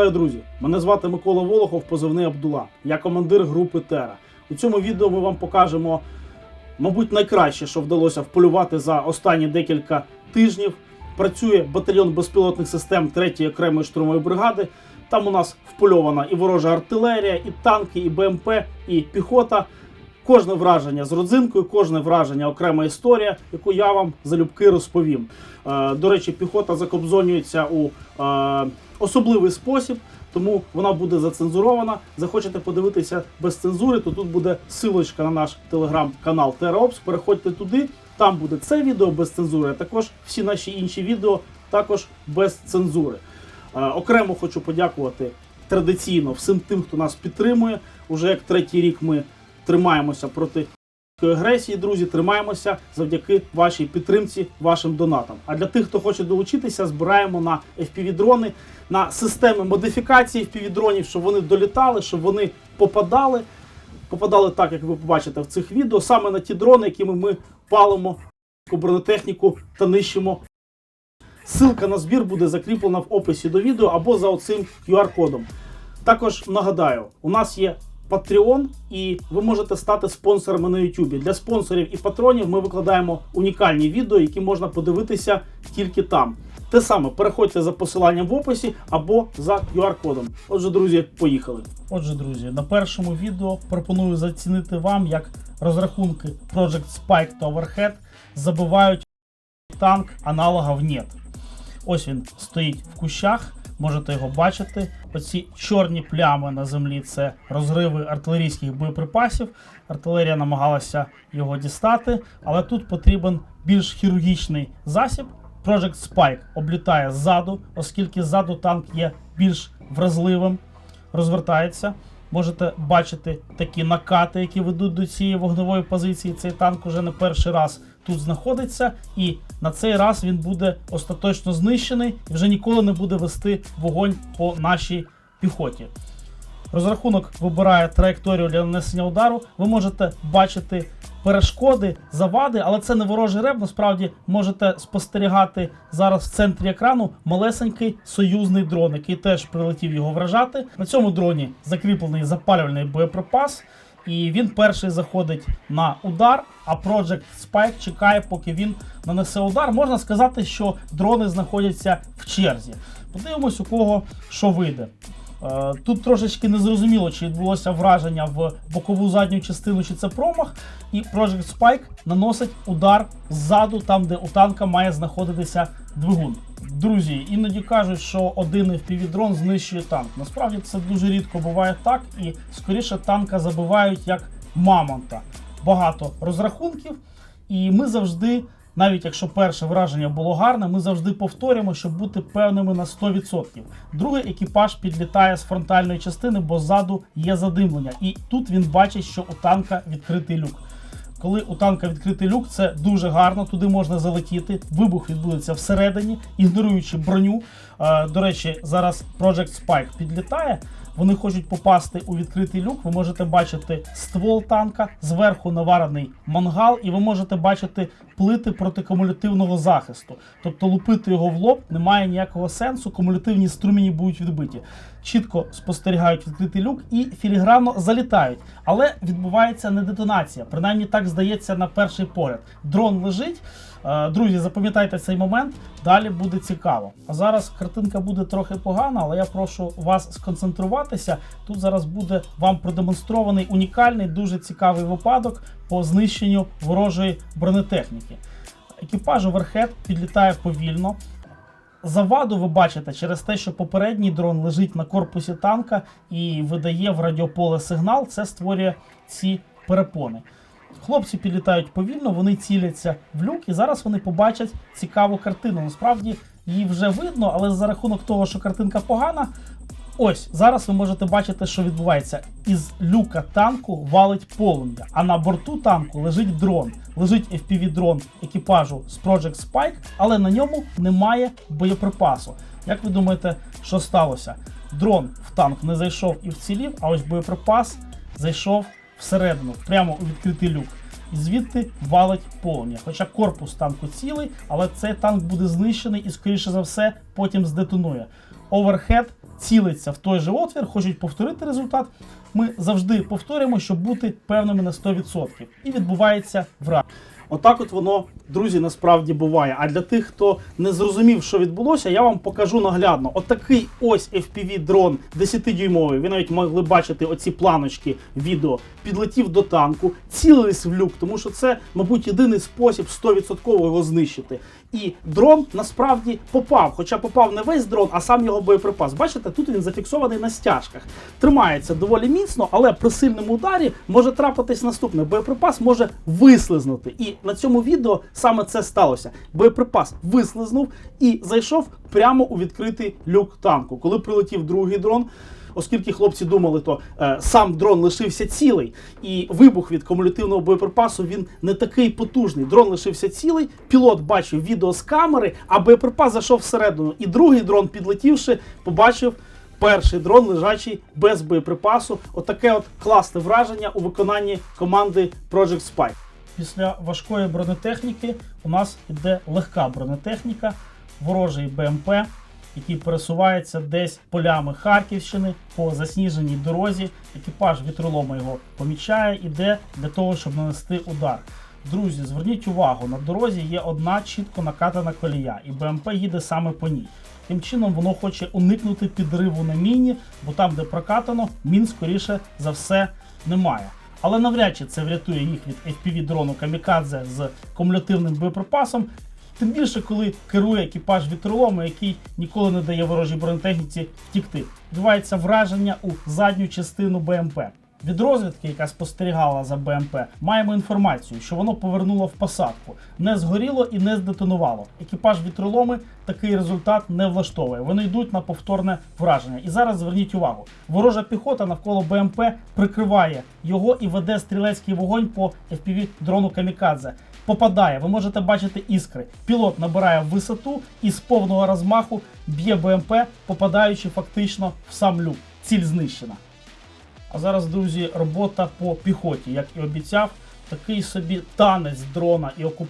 Вітаю, друзі! Мене звати Микола Волохов, позивний Абдула. Я командир групи Тера. У цьому відео ми вам покажемо, мабуть, найкраще, що вдалося вполювати за останні декілька тижнів. Працює батальйон безпілотних систем 3-ї окремої штурмової бригади. Там у нас впольована і ворожа артилерія, і танки, і БМП, і піхота. Кожне враження з родзинкою, кожне враження окрема історія, яку я вам залюбки розповім. Е, до речі, піхота закобзонюється у е, особливий спосіб, тому вона буде зацензурована. Захочете подивитися без цензури, то тут буде силочка на наш телеграм-канал TerraOps. Переходьте туди, там буде це відео без цензури, а також всі наші інші відео також без цензури. Е, окремо хочу подякувати традиційно всім тим, хто нас підтримує. Уже як третій рік ми тримаємося проти агресії, друзі, тримаємося завдяки вашій підтримці, вашим донатам. А для тих, хто хоче долучитися, збираємо на FPV-дрони, на системи модифікації FPV-дронів, щоб вони долітали, щоб вони попадали. Попадали так, як ви побачите в цих відео, саме на ті дрони, якими ми палимо бронетехніку та нищимо. Ссылка на збір буде закріплена в описі до відео або за оцим QR-кодом. Також нагадаю, у нас є Patreon, і ви можете стати спонсорами на YouTube. Для спонсорів і патронів ми викладаємо унікальні відео, які можна подивитися тільки там. Те саме переходьте за посиланням в описі або за QR-кодом. Отже, друзі, поїхали. Отже, друзі, на першому відео пропоную зацінити вам, як розрахунки Project Spike та Overhead забивають танк аналогів нет. Ось він стоїть в кущах, можете його бачити. Оці чорні плями на землі це розриви артилерійських боєприпасів. Артилерія намагалася його дістати, але тут потрібен більш хірургічний засіб. Project Spike облітає ззаду, оскільки ззаду танк є більш вразливим, розвертається. Можете бачити такі накати, які ведуть до цієї вогневої позиції. Цей танк уже не перший раз тут знаходиться, і на цей раз він буде остаточно знищений і вже ніколи не буде вести вогонь по нашій піхоті. Розрахунок вибирає траєкторію для нанесення удару. Ви можете бачити перешкоди, завади, але це не ворожий реб. Насправді можете спостерігати зараз в центрі екрану малесенький союзний дрон, який теж прилетів його вражати. На цьому дроні закріплений запалювальний боєприпас. І він перший заходить на удар, а Project Spike чекає, поки він нанесе удар. Можна сказати, що дрони знаходяться в черзі. Подивимось, у кого що вийде. Е, Тут трошечки незрозуміло, чи відбулося враження в бокову задню частину, чи це промах. І Project Spike наносить удар ззаду, там, де у танка має знаходитися двигун. Друзі, іноді кажуть, що один FPV-дрон знищує танк. Насправді це дуже рідко буває так, і скоріше танка забивають як мамонта. Багато розрахунків, і ми завжди. Навіть якщо перше враження було гарне, ми завжди повторюємо, щоб бути певними на 100%. Другий екіпаж підлітає з фронтальної частини, бо ззаду є задимлення. І тут він бачить, що у танка відкритий люк. Коли у танка відкритий люк, це дуже гарно, туди можна залетіти. Вибух відбудеться всередині, ігноруючи броню. Е, До речі, зараз Project Spike підлітає. Вони хочуть попасти у відкритий люк. Ви можете бачити ствол танка, зверху наварений мангал, і ви можете бачити плити протикумулятивного захисту. Тобто лупити його в лоб немає ніякого сенсу. Кумулятивні струмені будуть відбиті. Чітко спостерігають відкритий люк і філігранно залітають. Але відбувається не детонація. Принаймні так здається на перший погляд. Дрон лежить. Е, Друзі, запам'ятайте цей момент, далі буде цікаво. А зараз картинка буде трохи погана, але я прошу вас сконцентруватися. Тут зараз буде вам продемонстрований унікальний, дуже цікавий випадок по знищенню ворожої бронетехніки. Екіпаж Оверхед підлітає повільно. Заваду ви бачите через те, що попередній дрон лежить на корпусі танка і видає в радіополе сигнал, це створює ці перепони. Хлопці підлітають повільно, вони ціляться в люк, і зараз вони побачать цікаву картину. Насправді її вже видно, але за рахунок того, що картинка погана. Ось зараз ви можете бачити, що відбувається. Із люка танку валить полум'я, а на борту танку лежить дрон. Лежить FPV-дрон екіпажу з Project Spike, але на ньому немає боєприпасу. Як ви думаєте, що сталося? Дрон в танк не зайшов і вцілів, а ось боєприпас зайшов всередину, прямо у відкритий люк. І звідти валить полум'я. Хоча корпус танку цілий, але цей танк буде знищений і, скоріше за все, потім здетонує. Оверхед цілиться в той же отвір, хочуть повторити результат. Ми завжди повторюємо, щоб бути певними на 100%. І відбувається враг. Отак от воно, друзі, насправді буває. А для тих, хто не зрозумів, що відбулося, я вам покажу наглядно. Отакий ось FPV-дрон 10-дюймовий. Ви навіть могли бачити оці планочки відео. Підлетів до танку, цілились в люк, тому що це, мабуть, єдиний спосіб 100% його знищити. І дрон насправді попав, хоча попав не весь дрон, а сам його боєприпас. Бачите, тут він зафіксований на стяжках. Тримається доволі міцно, але при сильному ударі може трапитись наступне. Боєприпас може вислизнути. І на цьому відео саме це сталося. Боєприпас вислизнув і зайшов прямо у відкритий люк танку. Коли прилетів другий дрон. Оскільки хлопці думали, то е, сам дрон лишився цілий, і вибух від кумулятивного боєприпасу він не такий потужний. Дрон лишився цілий, пілот бачив відео з камери, а боєприпас зайшов всередину. І другий дрон, підлетівши, побачив перший дрон, лежачий без боєприпасу. Отаке от класне враження у виконанні команди Project Spy. Після важкої бронетехніки у нас йде легка бронетехніка, ворожий БМП який пересувається десь полями Харківщини по засніженій дорозі. Екіпаж вітролома його помічає, іде для того, щоб нанести удар. Друзі, зверніть увагу, на дорозі є одна чітко накатана колія, і БМП їде саме по ній. Тим чином воно хоче уникнути підриву на міні, бо там, де прокатано, мін скоріше за все немає. Але навряд чи це врятує їх від FPV дрону Камікадзе з кумулятивним боєприпасом. Тим більше, коли керує екіпаж вітроломи, який ніколи не дає ворожій бронетехніці втікти. Відбувається враження у задню частину БМП. Від розвідки, яка спостерігала за БМП, маємо інформацію, що воно повернуло в посадку, не згоріло і не здетонувало. Екіпаж вітроломи такий результат не влаштовує. Вони йдуть на повторне враження. І зараз зверніть увагу: ворожа піхота навколо БМП прикриває його і веде стрілецький вогонь по FPV дрону Камікадзе. Попадає, ви можете бачити іскри. Пілот набирає висоту і з повного розмаху б'є БМП, попадаючи фактично в сам люк. Ціль знищена. А зараз, друзі, робота по піхоті, як і обіцяв, такий собі танець дрона і окуп...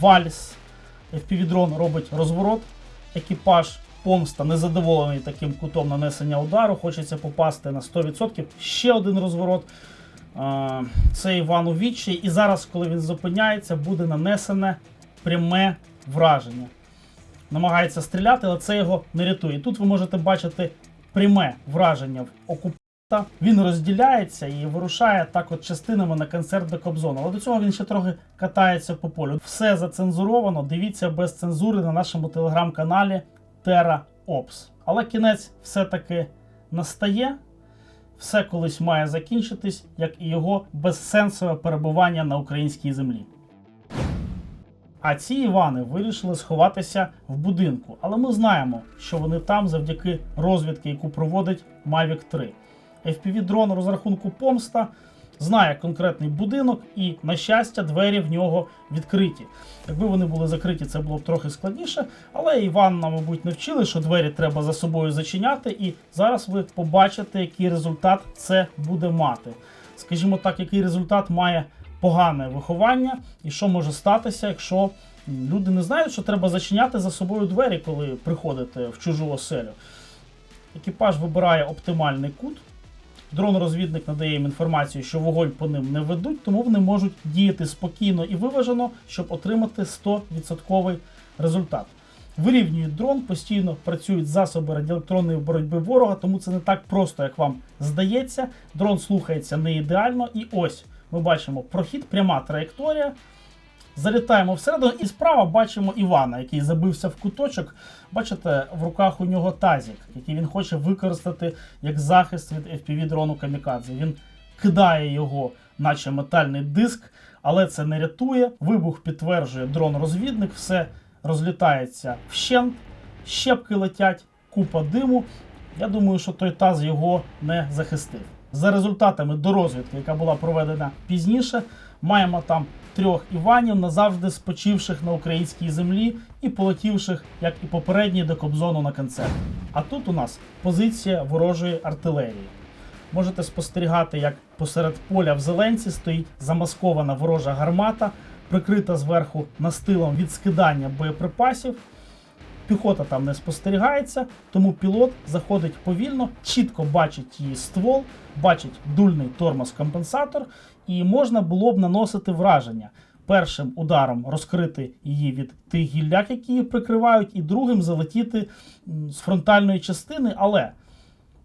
Вальс. FPV-дрон робить розворот. Екіпаж помста незадоволений таким кутом нанесення удару. Хочеться попасти на 100%. Ще один розворот. Це Іван у відчі. І зараз, коли він зупиняється, буде нанесене пряме враження. Намагається стріляти, але це його не рятує. Тут ви можете бачити пряме враження в окупації. Він розділяється і вирушає так от частинами на концерт до Кобзона. Але до цього він ще трохи катається по полю. Все зацензуровано. Дивіться без цензури на нашому телеграм-каналі Terra Ops. Але кінець все-таки настає. Все колись має закінчитись, як і його безсенсове перебування на українській землі. А ці Івани вирішили сховатися в будинку. Але ми знаємо, що вони там завдяки розвідки, яку проводить Mavic 3. FPV-дрон розрахунку помста знає конкретний будинок, і, на щастя, двері в нього відкриті. Якби вони були закриті, це було б трохи складніше. Але Іван нам, мабуть, не вчили, що двері треба за собою зачиняти. І зараз ви побачите, який результат це буде мати. Скажімо так, який результат має погане виховання, і що може статися, якщо люди не знають, що треба зачиняти за собою двері, коли приходите в чужу оселю. Екіпаж вибирає оптимальний кут. Дрон-розвідник надає їм інформацію, що вогонь по ним не ведуть, тому вони можуть діяти спокійно і виважено, щоб отримати 100% результат. Вирівнюють дрон, постійно працюють засоби радіоелектронної боротьби ворога, тому це не так просто, як вам здається. Дрон слухається не ідеально. І ось ми бачимо прохід, пряма траєкторія. Залітаємо всередину, і справа бачимо Івана, який забився в куточок. Бачите, в руках у нього тазік, який він хоче використати як захист від FPV дрону Камікадзе. Він кидає його, наче метальний диск, але це не рятує. Вибух підтверджує дрон-розвідник, все розлітається вщент, щепки летять, купа диму. Я думаю, що той таз його не захистив. За результатами дорозвідки, яка була проведена пізніше, маємо там трьох Іванів, назавжди спочивших на українській землі і полетівших, як і попередні до Кобзону на концерт. А тут у нас позиція ворожої артилерії. Можете спостерігати, як посеред поля в зеленці стоїть замаскована ворожа гармата, прикрита зверху настилом від скидання боєприпасів. Піхота там не спостерігається, тому пілот заходить повільно, чітко бачить її ствол, бачить дульний тормоз-компенсатор, і можна було б наносити враження. Першим ударом розкрити її від тих гілляк, які її прикривають, і другим залетіти з фронтальної частини, але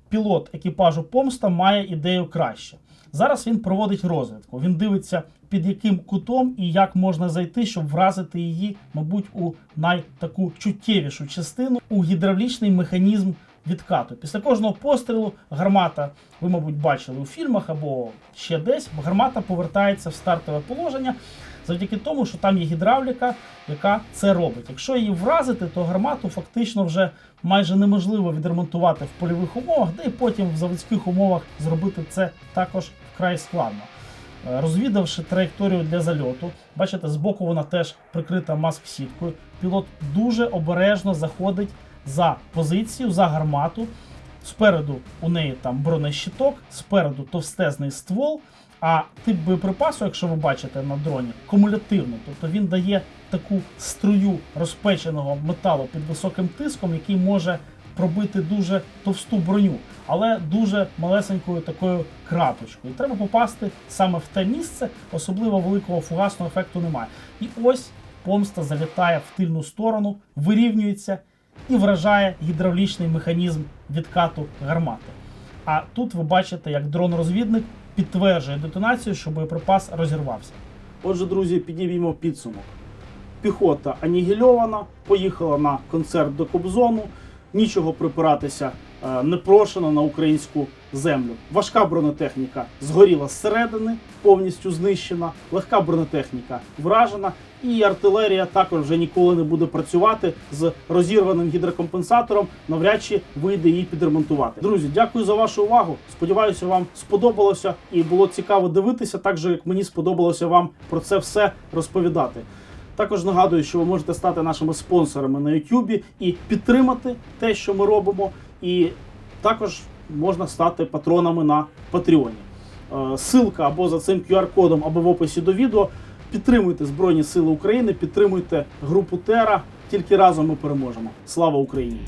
пілот екіпажу помста має ідею краще. Зараз він проводить розвідку. Він дивиться, під яким кутом і як можна зайти, щоб вразити її, мабуть, у найтаку чуттєвішу частину у гідравлічний механізм відкату. Після кожного пострілу гармата, ви, мабуть, бачили у фільмах або ще десь, гармата повертається в стартове положення завдяки тому, що там є гідравліка, яка це робить. Якщо її вразити, то гармату фактично вже майже неможливо відремонтувати в польових умовах, де і потім в заводських умовах зробити це також вкрай складно. Е, Розвідавши траєкторію для зальоту, бачите, збоку вона теж прикрита маск-сіткою. Пілот дуже обережно заходить за позицію, за гармату. Спереду у неї там бронещиток, спереду товстезний ствол. А тип боєприпасу, якщо ви бачите на дроні, кумулятивний, тобто він дає таку струю розпеченого металу під високим тиском, який може пробити дуже товсту броню, але дуже малесенькою такою крапочкою. І треба попасти саме в те місце, особливо великого фугасного ефекту немає. І ось помста залітає в тильну сторону, вирівнюється і вражає гідравлічний механізм відкату гармати. А тут ви бачите, як дрон-розвідник підтверджує детонацію, що боєприпас розірвався. Отже, друзі, піднімімо підсумок. Піхота анігільована, поїхала на концерт до Кобзону, нічого припиратися е, не прошено на українську землю. Важка бронетехніка згоріла зсередини, повністю знищена, легка бронетехніка вражена, і артилерія також вже ніколи не буде працювати з розірваним гідрокомпенсатором. Навряд чи вийде її підремонтувати. Друзі, дякую за вашу увагу. Сподіваюся, вам сподобалося і було цікаво дивитися, так же як мені сподобалося вам про це все розповідати. Також нагадую, що ви можете стати нашими спонсорами на YouTube і підтримати те, що ми робимо. І також можна стати патронами на Патреоні. Е, Силка або за цим QR-кодом, або в описі до відео. Підтримуйте Збройні Сили України, підтримуйте групу Тера. Тільки разом ми переможемо. Слава Україні!